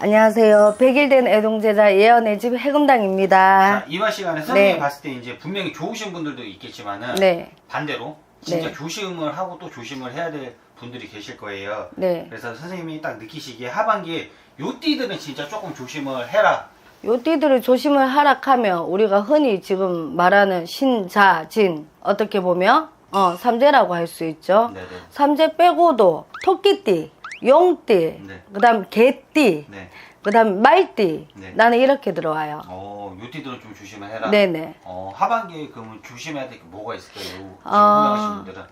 안녕하세요. 100일 된 애동제자 예언의 집 해금당입니다. 자, 이번 시간에 선생님이 네. 봤을 때 이제 분명히 좋으신 분들도 있겠지만은 네. 반대로 진짜 네. 조심을 하고 또 조심을 해야 될 분들이 계실 거예요. 네. 그래서 선생님이 딱 느끼시기에 하반기에 요 띠들은 진짜 조금 조심을 해라. 요 띠들을 조심을 하락하면 우리가 흔히 지금 말하는 신자진 어떻게 보면 어, 삼재라고 할 수 있죠. 네네. 삼재 빼고도 토끼띠, 용띠, 네. 그다음 개띠, 네. 그다음 말띠 네. 나는 이렇게 들어와요. 어, 요 띠들은 좀 조심을 해라. 네네. 어, 하반기에 그러면 조심해야 될 게 뭐가 있을까요? 요 지금 아. 분들은.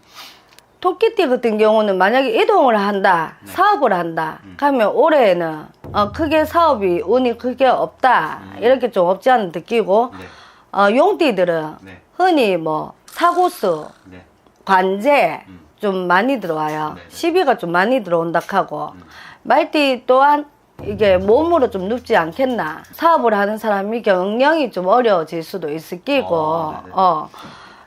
토끼띠 같은 경우는 만약에 이동을 한다, 네. 사업을 한다, 음. 그러면 올해에는 어, 크게 사업이 운이 크게 없다 음. 이렇게 좀 없지 않은 느끼고 네. 어, 용띠들은 네. 흔히 뭐 사고수, 네. 관제 음. 좀 많이 들어와요. 네네. 시비가 좀 많이 들어온다 하고 음. 말띠 또한 이게 몸으로 좀 눕지 않겠나. 사업을 하는 사람이 경영이 좀 어려워질 수도 있을 끼고, 어, 네네. 어,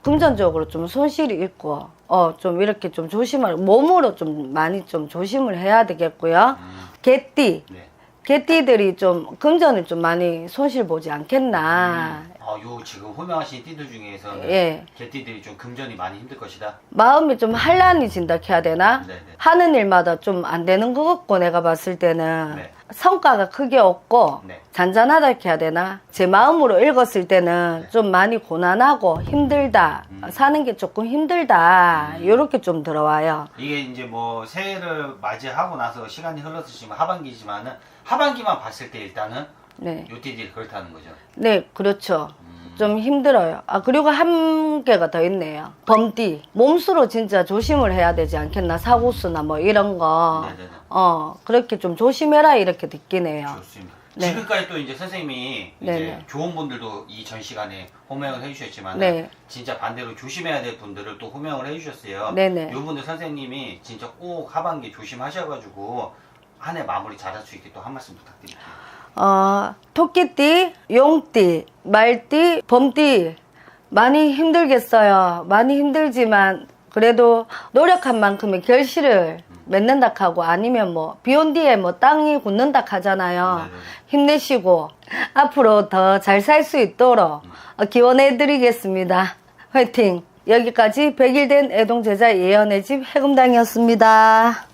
금전적으로 좀 손실이 있고, 어, 좀 이렇게 좀 조심을, 몸으로 좀 많이 좀 조심을 해야 되겠고요. 음. 개띠, 네. 개띠들이 좀 금전을 좀 많이 손실 보지 않겠나. 아, 요 지금 호명하신 띠들 중에서는 예. 개띠들이 좀 금전이 많이 힘들 것이다. 마음이 좀 한란해진다 해야 되나? 네네. 하는 일마다 좀 안 되는 것 같고 내가 봤을 때는 네. 성과가 크게 없고 네. 잔잔하다 해야 되나? 제 마음으로 읽었을 때는 네. 좀 많이 고난하고 힘들다. 음. 사는 게 조금 힘들다. 음. 요렇게 좀 들어와요. 이게 이제 뭐 새해를 맞이하고 나서 시간이 흘러서 지금 하반기지만은 하반기만 봤을 때 일단은 네. 요 띠들이 그렇다는 거죠. 네, 그렇죠. 음. 좀 힘들어요. 아, 그리고 한 개가 더 있네요. 범띠. 몸수로 진짜 조심을 해야 되지 않겠나? 사고수나 뭐 이런 거. 네네네. 어, 그렇게 좀 조심해라. 이렇게 느끼네요. 좋습니다. 네. 지금까지 또 이제 선생님이 이제 네네. 좋은 분들도 이 전 시간에 호명을 해주셨지만 네. 진짜 반대로 조심해야 될 분들을 또 호명을 해주셨어요. 네네. 이분들 선생님이 진짜 꼭 하반기 조심하셔가지고 한 해 마무리 잘할 수 있게 또 한 말씀 부탁드릴게요. 어, 토끼띠, 용띠, 말띠, 범띠 많이 힘들겠어요. 많이 힘들지만 그래도 노력한 만큼의 결실을 맺는다 하고 아니면 뭐 비온 뒤에 뭐 땅이 굳는다 하잖아요. 힘내시고 앞으로 더 잘 살 수 있도록 어, 기원해 드리겠습니다. 화이팅! 여기까지 100일 된 애동 제자 예언의 집 해금당이었습니다.